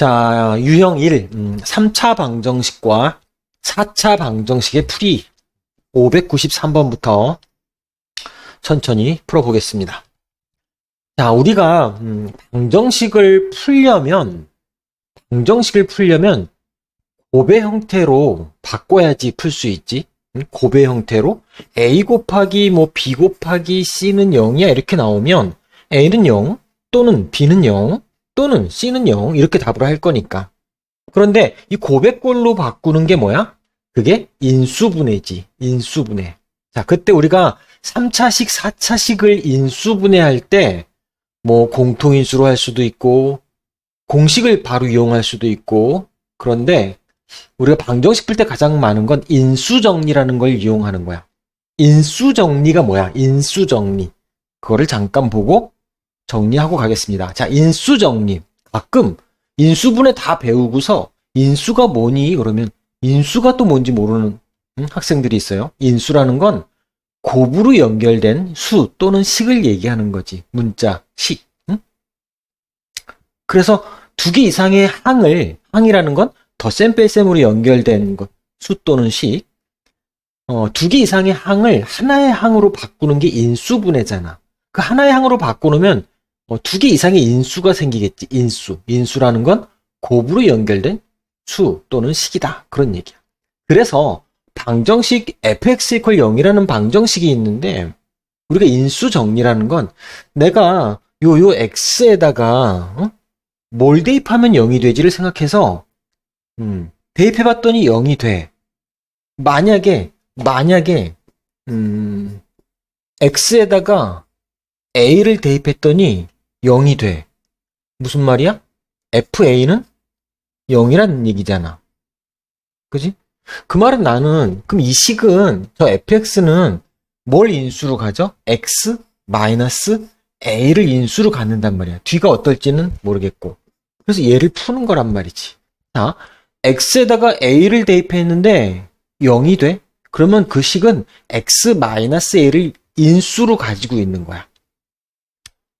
자, 유형 1, 음, 3차 방정식과 4차 방정식의 풀이 593번부터 천천히 풀어보겠습니다. 자, 우리가 음, 방정식을 풀려면 방정식을 풀려면 고배 형태로 바꿔야지 풀 수 있지. 음, 고배 형태로 a 곱하기 뭐 b 곱하기 c는 0이야 이렇게 나오면 a는 0 또는 b는 0 또는 c는 0 이렇게 답을 할 거니까. 그런데 이 고백꼴로 바꾸는 게 뭐야? 그게 인수분해지. 인수분해. 자, 그때 우리가 3차식, 4차식을 인수분해할 때 뭐 공통인수로 할 수도 있고 공식을 바로 이용할 수도 있고 그런데 우리가 방정식 풀 때 가장 많은 건 인수정리라는 걸 이용하는 거야. 인수정리가 뭐야? 인수정리. 그거를 잠깐 보고 정리하고 가겠습니다. 자, 인수 정리. 가끔 인수분해 다 배우고서 인수가 뭐니? 그러면 인수가 또 뭔지 모르는 음, 학생들이 있어요. 인수라는 건 곱으로 연결된 수 또는 식을 얘기하는 거지. 문자, 식. 응? 그래서 두 개 이상의 항을, 항이라는 건 덧셈 뺄셈으로 연결된 것, 수 또는 식. 어, 두 개 이상의 항을 하나의 항으로 바꾸는 게 인수분해잖아. 그 하나의 항으로 바꿔놓으면 어, 두 개 이상의 인수가 생기겠지. 인수. 인수라는 건 곱으로 연결된 수 또는 식이다. 그런 얘기야. 그래서 방정식 fx 이퀄 0이라는 방정식이 있는데 우리가 인수 정리라는 건 내가 요요 x에다가 어? 뭘 대입하면 0이 되지를 생각해서 음, 대입해 봤더니 0이 돼. 만약에 만약에 음, x에다가 a를 대입했더니 0이 돼. 무슨 말이야? fa는 0이라는 얘기잖아. 그지? 그 말은 나는 그럼 이 식은 저 fx는 뭘 인수로 가죠? x 마이너스 a를 인수로 갖는단 말이야. 뒤가 어떨지는 모르겠고. 그래서 얘를 푸는 거란 말이지. 자, x에다가 a를 대입했는데 0이 돼? 그러면 그 식은 x 마이너스 a를 인수로 가지고 있는 거야.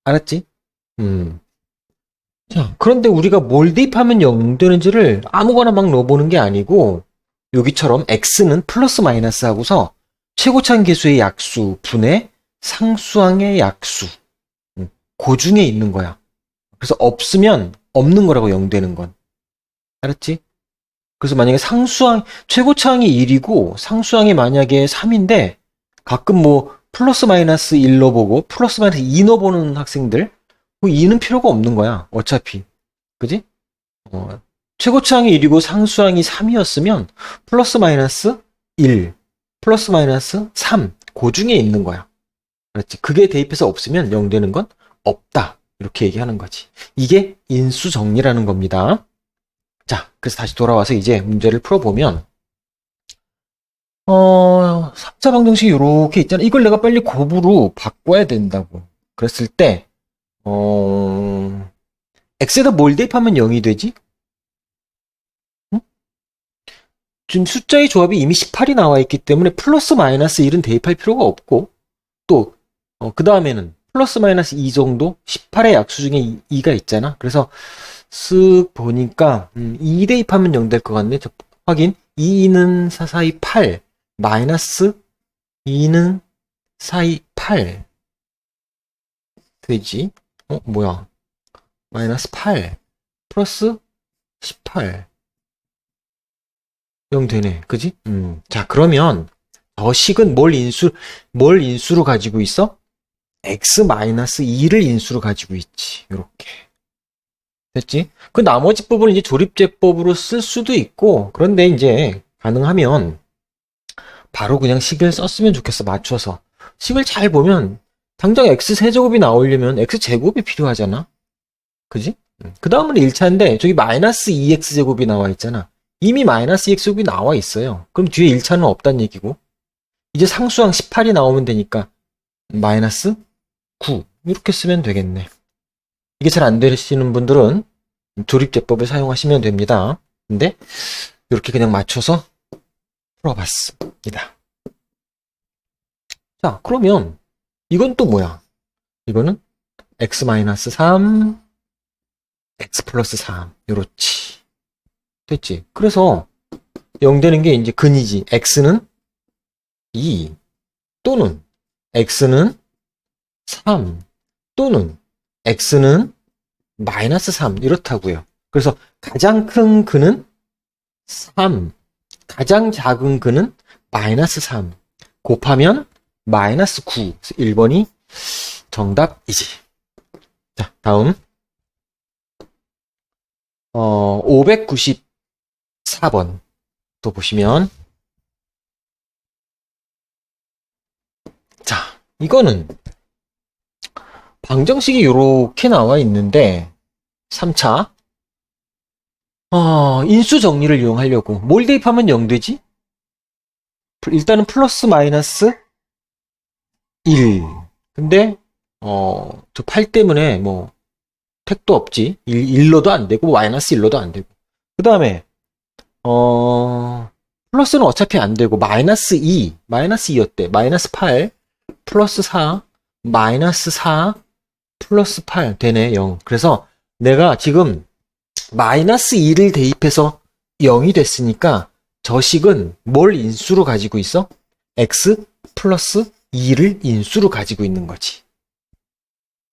알았지? 음. 자, 그런데 우리가 뭘 대입하면 0 되는지를 아무거나 막 넣어보는 게 아니고 여기처럼 x는 플러스 마이너스 하고서 최고차항 계수의 약수 분의 상수항의 약수 음, 그 중에 있는 거야. 그래서 없으면 없는 거라고 0 되는 건. 알았지? 그래서 만약에 상수항 최고차항이 1이고 상수항이 만약에 3인데 가끔 뭐 플러스 마이너스 1 넣어보고 플러스 마이너스 2 넣어보는 학생들 그 2는 필요가 없는 거야. 어차피. 그지? 어, 최고차항이 1이고 상수항이 3이었으면 플러스 마이너스 1, 플러스 마이너스 3, 그 중에 있는 거야. 그렇지? 그게 대입해서 없으면 0 되는 건 없다. 이렇게 얘기하는 거지. 이게 인수 정리라는 겁니다. 자, 그래서 다시 돌아와서 이제 문제를 풀어보면, 어, 3차 방정식이 이렇게 있잖아. 이걸 내가 빨리 곱으로 바꿔야 된다고. 그랬을 때, 어, x에다 뭘 대입하면 0이 되지? 지금 숫자의 조합이 이미 18이 나와 있기 때문에 플러스 마이너스 1은 대입할 필요가 없고 또그 다음에는 플러스 마이너스 2 정도 18의 약수 중에 2 가 있잖아. 그래서 쓱 보니까 음, 2 대입하면 0 될 것 같네. 저, 확인 2는 4, 4, 2, 8 마이너스 2는 4, 2, 8 되지. 어 뭐야 마이너스 8 플러스 18 0 되네. 그지? 음. 자, 그러면 저 식은 뭘 인수, 뭘 인수로 가지고 있어? x 마이너스 2를 인수로 가지고 있지. 요렇게. 됐지? 그 나머지 부분은 이제 조립제법으로 쓸 수도 있고, 그런데 이제 가능하면 바로 그냥 식을 썼으면 좋겠어. 맞춰서. 식을 잘 보면 당장 x 세제곱이 나오려면 x 제곱이 필요하잖아. 그지? 그 다음은 1차인데 저기 마이너스 2x 제곱이 나와 있잖아. 이미 마이너스 x곱이 나와 있어요. 그럼 뒤에 1차는 없단 얘기고. 이제 상수항 18이 나오면 되니까 마이너스 9 이렇게 쓰면 되겠네. 이게 잘 안 되시는 분들은 조립제법을 사용하시면 됩니다. 근데 이렇게 그냥 맞춰서 풀어봤습니다. 자, 그러면 이건 또 뭐야? 이거는 x-3 x 플러스 3. 요렇지. 됐지? 그래서 0 되는 게 이제 근이지. x는 2 또는 x는 3 또는 x는 마이너스 3 이렇다고요. 그래서 가장 큰 근은 3, 가장 작은 근은 마이너스 3 곱하면 마이너스 9. 1번이 정답이지. 자, 다음. 어, 594번. 또 보시면. 자, 이거는 방정식이 이렇게 나와 있는데, 3차. 어, 인수 정리를 이용하려고. 뭘 대입하면 0 되지? 일단은 플러스 마이너스 1. 근데, 어, 저 8 때문에 뭐, 택도 없지. 1, 로도안 되고, 마이너스 1로도 안 되고. 그 다음에, 어, 플러스는 어차피 안 되고, 마이너스 2, 마이너스 2였대. 마이너스 8, 플러스 4, 마이너스 4, 플러스 8 되네, 0. 그래서 내가 지금 마이너스 2를 대입해서 0이 됐으니까 저식은 뭘 인수로 가지고 있어? x 플러스 2를 인수로 가지고 있는 거지.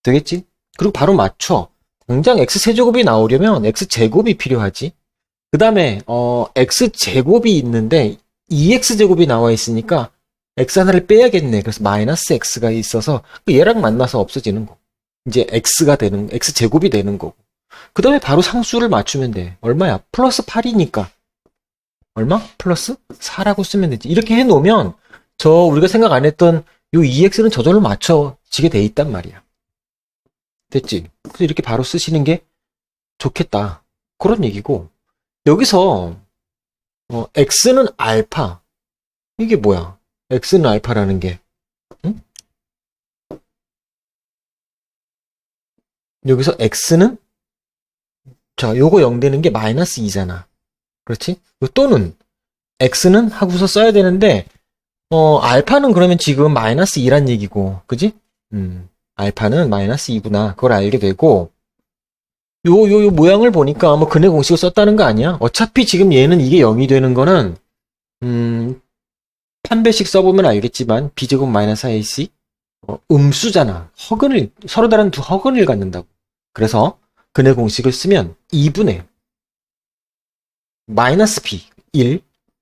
되겠지? 그리고 바로 맞춰. 당장 x 세제곱이 나오려면 x 제곱이 필요하지. 그 다음에 어 x 제곱이 있는데 2x 제곱이 나와 있으니까 x 하나를 빼야겠네. 그래서 마이너스 x가 있어서 그 얘랑 만나서 없어지는 거. 이제 x가 되는 x 제곱이 되는 거고. 그 다음에 바로 상수를 맞추면 돼. 얼마야? 플러스 8이니까. 얼마? 플러스 4라고 쓰면 되지. 이렇게 해놓으면 저 우리가 생각 안 했던 요 2x는 저절로 맞춰지게 돼 있단 말이야. 됐지? 그래서 이렇게 바로 쓰시는 게 좋겠다. 그런 얘기고. 여기서 어, x는 알파. 이게 뭐야? x는 알파라는 게. 응? 여기서 x는 자, 요거 0 되는 게 마이너스 2잖아. 그렇지? 또는 x는 하고서 써야 되는데 어, 알파는 그러면 지금 마이너스 2란 얘기고. 그지? 음. 알파는 마이너스 2구나. 그걸 알게 되고 요, 요, 요 모양을 보니까 뭐 근해 공식을 썼다는 거 아니야? 어차피 지금 얘는 이게 0이 되는 거는 음, 판배식 써보면 알겠지만 b제곱 마이너스 ac 어, 음수잖아. 허근을 서로 다른 두 허근을 갖는다고. 그래서 근해 공식을 쓰면 2분의 마이너스 b 1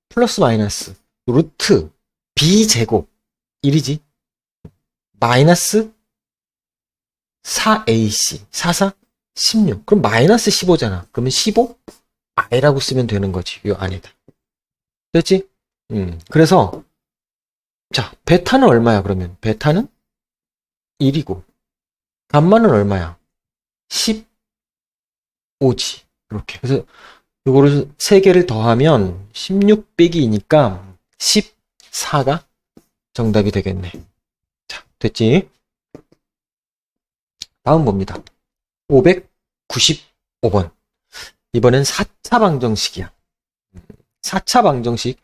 플러스 마이너스 루트 b 제곱 1이지? 마이너스 4ac 44 16 그럼 마이너스 15잖아. 그러면 15 i라고 쓰면 되는 거지 이 안에다. 됐지? 음 그래서 자 베타는 얼마야 그러면? 베타는 1이고 감마는 얼마야? 15지. 이렇게. 그래서 요거를 3개를 더하면 16 빼기 2니까 14가 정답이 되겠네. 자, 됐지? 다음 봅니다. 595번. 이번엔 4차 방정식이야. 4차 방정식.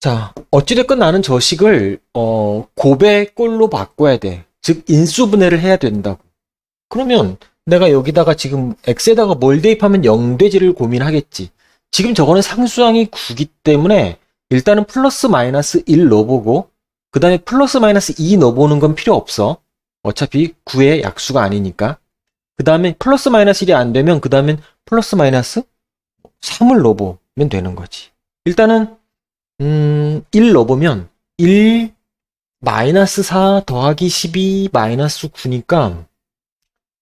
자, 어찌됐건 나는 저 식을, 어, 곱의 꼴로 바꿔야 돼. 즉, 인수분해를 해야 된다고. 그러면 내가 여기다가 지금 x에다가 뭘 대입하면 0되지를 고민하겠지. 지금 저거는 상수항이 9기 때문에 일단은 플러스 마이너스 1 넣어보고 그 다음에 플러스 마이너스 2 넣어보는 건 필요 없어. 어차피 9의 약수가 아니니까. 그 다음에 플러스 마이너스 1이 안 되면 그 다음엔 플러스 마이너스 3을 넣어보면 되는 거지. 일단은 음, 1 넣어보면 1 마이너스 4 더하기 12 마이너스 9니까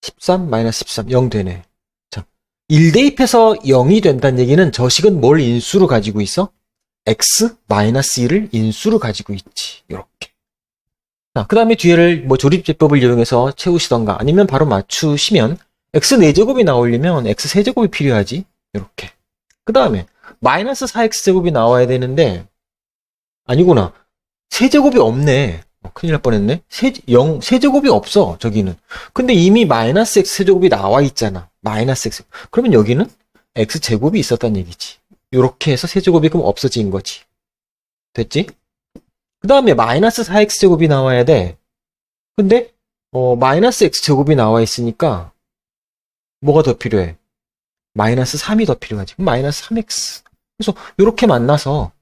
13 마이너스 13 0 되네. 자, 1 대입해서 0이 된다는 얘기는 저식은 뭘 인수로 가지고 있어? X 마이너스 1을 인수로 가지고 있지. 이렇게. 자, 그 다음에 뒤에를 뭐 조립제법을 이용해서 채우시던가 아니면 바로 맞추시면 x 4제곱이 나오려면 x 세제곱이 필요하지. 이렇게. 그 다음에 마이너스 4x 제곱이 나와야 되는데 아니구나. 세제곱이 없네. 어, 큰일 날 뻔했네. 세, 0, 세제곱이 없어, 저기는. 근데 이미 마이너스 x 세제곱이 나와 있잖아. 마이너스 x. 그러면 여기는 x 제곱이 있었단 얘기지. 요렇게 해서 세제곱이 그럼 없어진 거지. 됐지? 그 다음에 마이너스 4x 제곱이 나와야 돼. 근데, 어, 마이너스 x 제곱이 나와 있으니까, 뭐가 더 필요해? 마이너스 3이 더 필요하지. 그럼 마이너스 3x. 그래서 이렇게 만나서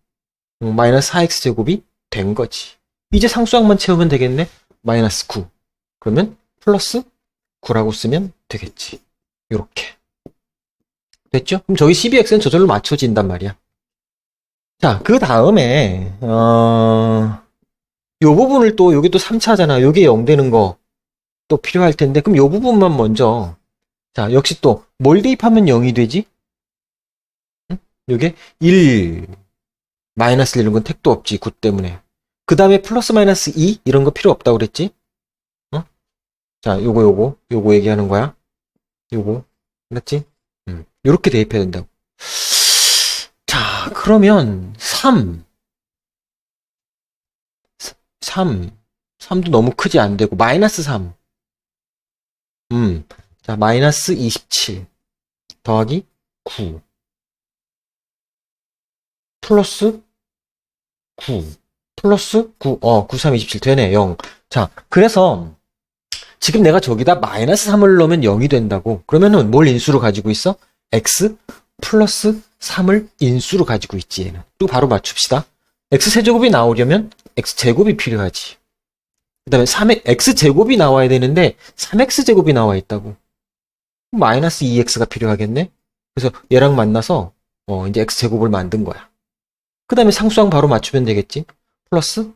음, 마이너스 4x 제곱이 된 거지. 이제 상수항만 채우면 되겠네. 마이너스 9. 그러면 플러스 9라고 쓰면 되겠지. 요렇게. 됐죠? 그럼 저기 12x는 저절로 맞춰진단 말이야. 자, 그 다음에, 어, 요 부분을 또, 여기 또 3차잖아. 요게 0 되는 거 또 필요할 텐데, 그럼 요 부분만 먼저, 자, 역시 또, 뭘 대입하면 0이 되지? 응? 요게 1, 마이너스 이런 건 택도 없지, 9 때문에. 그 다음에 플러스 마이너스 2? 이런 거 필요 없다고 그랬지? 어? 자, 요거, 요거, 요거 얘기하는 거야. 요거. 맞지? 음, 요렇게 대입해야 된다고. 자, 그러면 3. 3. 3도 너무 크지 안 되고, 마이너스 3. 음, 자, 마이너스 27. 더하기 9. 플러스 9. 플러스 9. 어, 9, 3, 27 되네, 0. 자, 그래서, 지금 내가 저기다 마이너스 3을 넣으면 0이 된다고. 그러면은 뭘 인수로 가지고 있어? X 플러스 3을 인수로 가지고 있지, 얘는. 또 바로 맞춥시다. x세제곱이 나오려면 x제곱이 필요하지. 그 다음에 3 x제곱이 나와야 되는데 3x제곱이 나와 있다고. 마이너스 2x가 필요하겠네? 그래서 얘랑 만나서 어, 이제 x제곱을 만든 거야. 그 다음에 상수항 바로 맞추면 되겠지? 플러스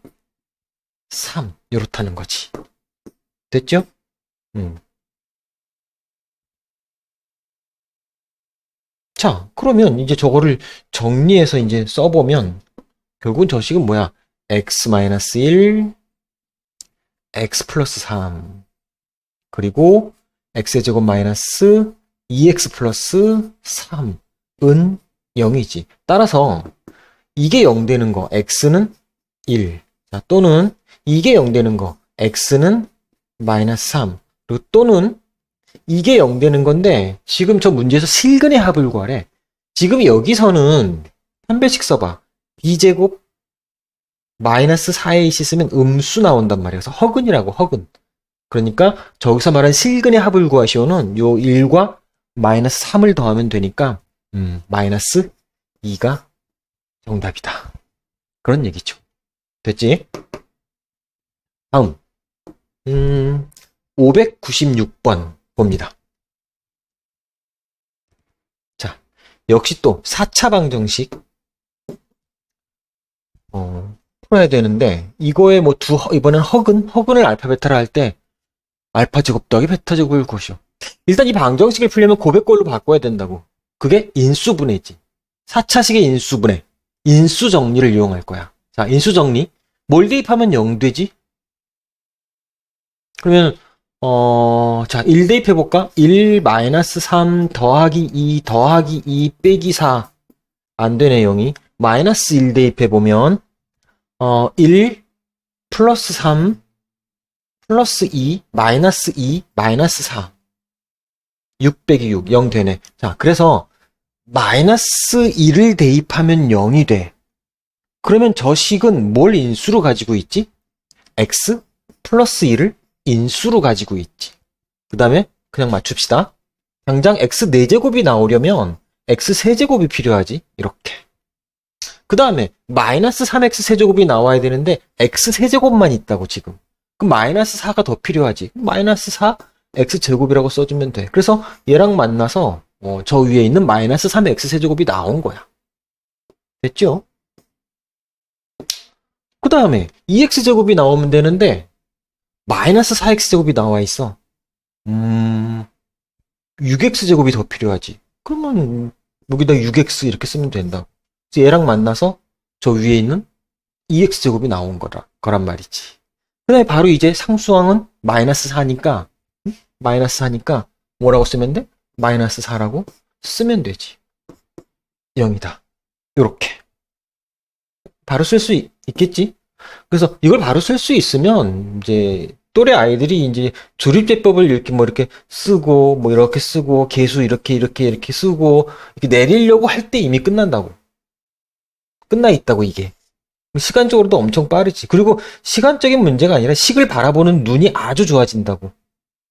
3. 이렇다는 거지. 됐죠? 음. 자, 그러면 이제 저거를 정리해서 이제 써보면 결국은 저 식은 뭐야? x-1, x 플러스 3 그리고 x의 제곱 마이너스 2x 플러스 3은 0이지. 따라서 이게 0 되는 거 x는 1 자, 또는 이게 0 되는 거 x는 마이너스 3 그리고 또는 이게 0 되는 건데 지금 저 문제에서 실근의 합을 구하래. 지금 여기서는 한 배씩 써봐. b제곱 마이너스 4ac 쓰면 음수 나온단 말이야. 그래서 허근이라고 허근. 그러니까 저기서 말한 실근의 합을 구하시오는 요 1과 마이너스 3을 더하면 되니까 음, 마이너스 2가 정답이다. 그런 얘기죠. 됐지? 다음 음, 596번 봅니다. 자, 역시 또 4차 방정식 어, 풀어야 되는데 이거에 뭐 두 이번엔 허근 허근을 알파 베타를 할 때 알파 제곱 더하기 베타 제곱을 구하시오. 일단 이 방정식을 풀려면 고백꼴로 바꿔야 된다고. 그게 인수분해지. 4차식의 인수분해. 인수 정리를 이용할 거야. 자, 인수 정리. 뭘 대입하면 0 되지? 그러면 어, 자, 1 대입해 볼까? 1 마이너스 3 더하기 2 더하기 2 빼기 4. 안 되네, 0이. 마이너스 1 대입해 보면 어, 1 플러스 3 플러스 2 마이너스 2 마이너스 4 6 빼기 6 0 되네. 자, 그래서 마이너스 1을 대입하면 0이 돼. 그러면 저 식은 뭘 인수로 가지고 있지? x 플러스 1을 인수로 가지고 있지. 그 다음에 그냥 맞춥시다. 당장 x 4제곱이 나오려면 x 세제곱이 필요하지. 이렇게. 그 다음에 마이너스 3x 세제곱이 나와야 되는데 x 세제곱만 있다고 지금. 그럼 마이너스 4가 더 필요하지. 마이너스 4 x 제곱이라고 써주면 돼. 그래서 얘랑 만나서 어, 저 위에 있는 마이너스 3x 세제곱이 나온 거야. 됐죠? 그 다음에 2x 제곱이 나오면 되는데 마이너스 4x 제곱이 나와 있어. 음, 6x 제곱이 더 필요하지. 그러면 여기다 6x 이렇게 쓰면 된다. 그래서 얘랑 만나서 저 위에 있는 2x 제곱이 나온 거라, 거란 말이지. 그 다음에 바로 이제 상수항은 마이너스 4니까, 응? 마이너스 4니까 뭐라고 쓰면 돼? 마이너스 4라고 쓰면 되지. 0이다. 요렇게. 바로 쓸 수 있겠지? 그래서 이걸 바로 쓸 수 있으면 이제 또래 아이들이 이제 조립제법을 이렇게 뭐 이렇게 쓰고 뭐 이렇게 쓰고 계수 이렇게 이렇게 이렇게 쓰고 이렇게 내리려고 할 때 이미 끝난다고. 끝나 있다고 이게. 시간적으로도 엄청 빠르지. 그리고 시간적인 문제가 아니라 식을 바라보는 눈이 아주 좋아진다고.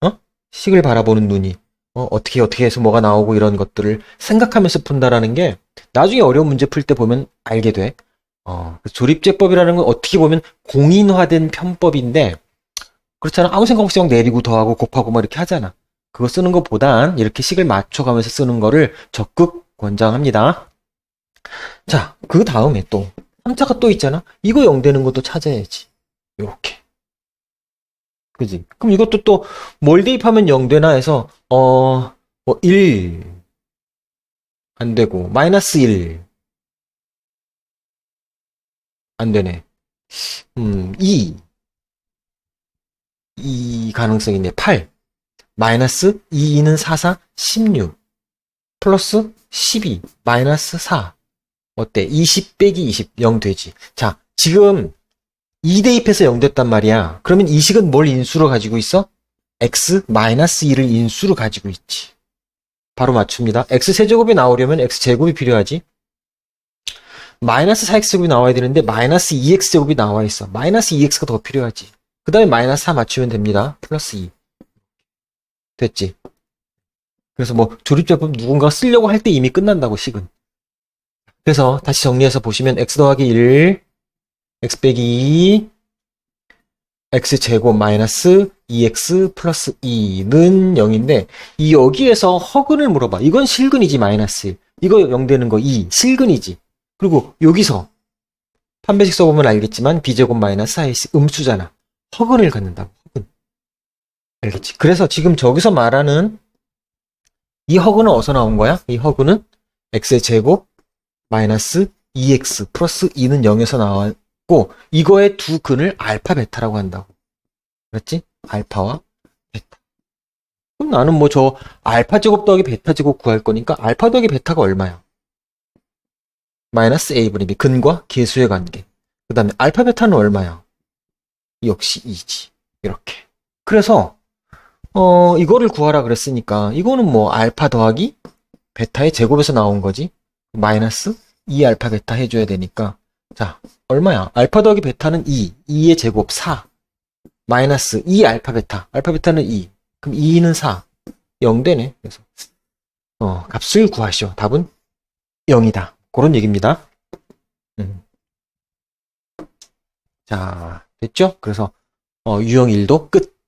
어? 식을 바라보는 눈이. 어, 어떻게 어떻게 해서 뭐가 나오고 이런 것들을 생각하면서 푼다라는 게 나중에 어려운 문제 풀 때 보면 알게 돼. 어, 그 조립제법이라는 건 어떻게 보면 공인화된 편법인데 그렇잖아. 아무 생각 없이 막 내리고 더하고 곱하고 막 이렇게 하잖아. 그거 쓰는 것보단 이렇게 식을 맞춰가면서 쓰는 거를 적극 권장합니다. 자, 그 다음에 또 3차가 또 있잖아. 이거 0 되는 것도 찾아야지. 요렇게. 그지? 그럼 이것도 또 뭘 대입하면 0 되나 해서 어, 뭐 1. 안 되고 마이너스 1. 안 되네. 음, 2. 이 가능성이 있네. 8. 마이너스 2는 4, 4, 16. 플러스 12. 마이너스 4. 어때? 20 빼기 20. 0 되지. 자, 지금 2 대입해서 0 됐단 말이야. 그러면 이 식은 뭘 인수로 가지고 있어? x 마이너스 2를 인수로 가지고 있지. 바로 맞춥니다. x 세제곱이 나오려면 x 제곱이 필요하지. 마이너스 4x제곱이 나와야 되는데 마이너스 2x제곱이 나와 있어. 마이너스 2x가 더 필요하지. 그 다음에 마이너스 4 맞추면 됩니다. 플러스 2. 됐지. 그래서 뭐 조립제법 누군가 쓰려고 할 때 이미 끝난다고 식은. 그래서 다시 정리해서 보시면 x 더하기 1, x 빼기 2, x 제곱 마이너스 2x 플러스 2는 0인데 이 여기에서 허근을 물어봐. 이건 실근이지 마이너스 1. 이거 0 되는 거 2. 실근이지. 그리고 여기서 판별식 써보면 알겠지만 b제곱 마이너스 4ac 음수잖아. 허근을 갖는다고. 허근. 알겠지? 그래서 지금 저기서 말하는 이 허근은 어디서 나온 거야? 이 허근은 x의 제곱 마이너스 2x 플러스 2는 0에서 나왔고 이거의 두 근을 알파 베타라고 한다고. 그렇지? 알파와 베타. 그럼 나는 뭐 저 알파 제곱 더하기 베타 제곱 구할 거니까 알파 더하기 베타가 얼마야? 마이너스 a분의 b 근과 계수의 관계. 그 다음에 알파 베타는 얼마야? 역시 2지. 이렇게. 그래서 어 이거를 구하라 그랬으니까 이거는 뭐 알파 더하기 베타의 제곱에서 나온 거지. 마이너스 2 알파 베타 해줘야 되니까 자 얼마야? 알파 더하기 베타는 2, 2의 제곱 4 마이너스 2 알파 베타 알파 베타는 2 그럼 2는 4 0 되네 그래서 어 값을 구하시오 답은 0이다 그런 얘기입니다 음. 자 됐죠? 그래서 어, 유형 1도 끝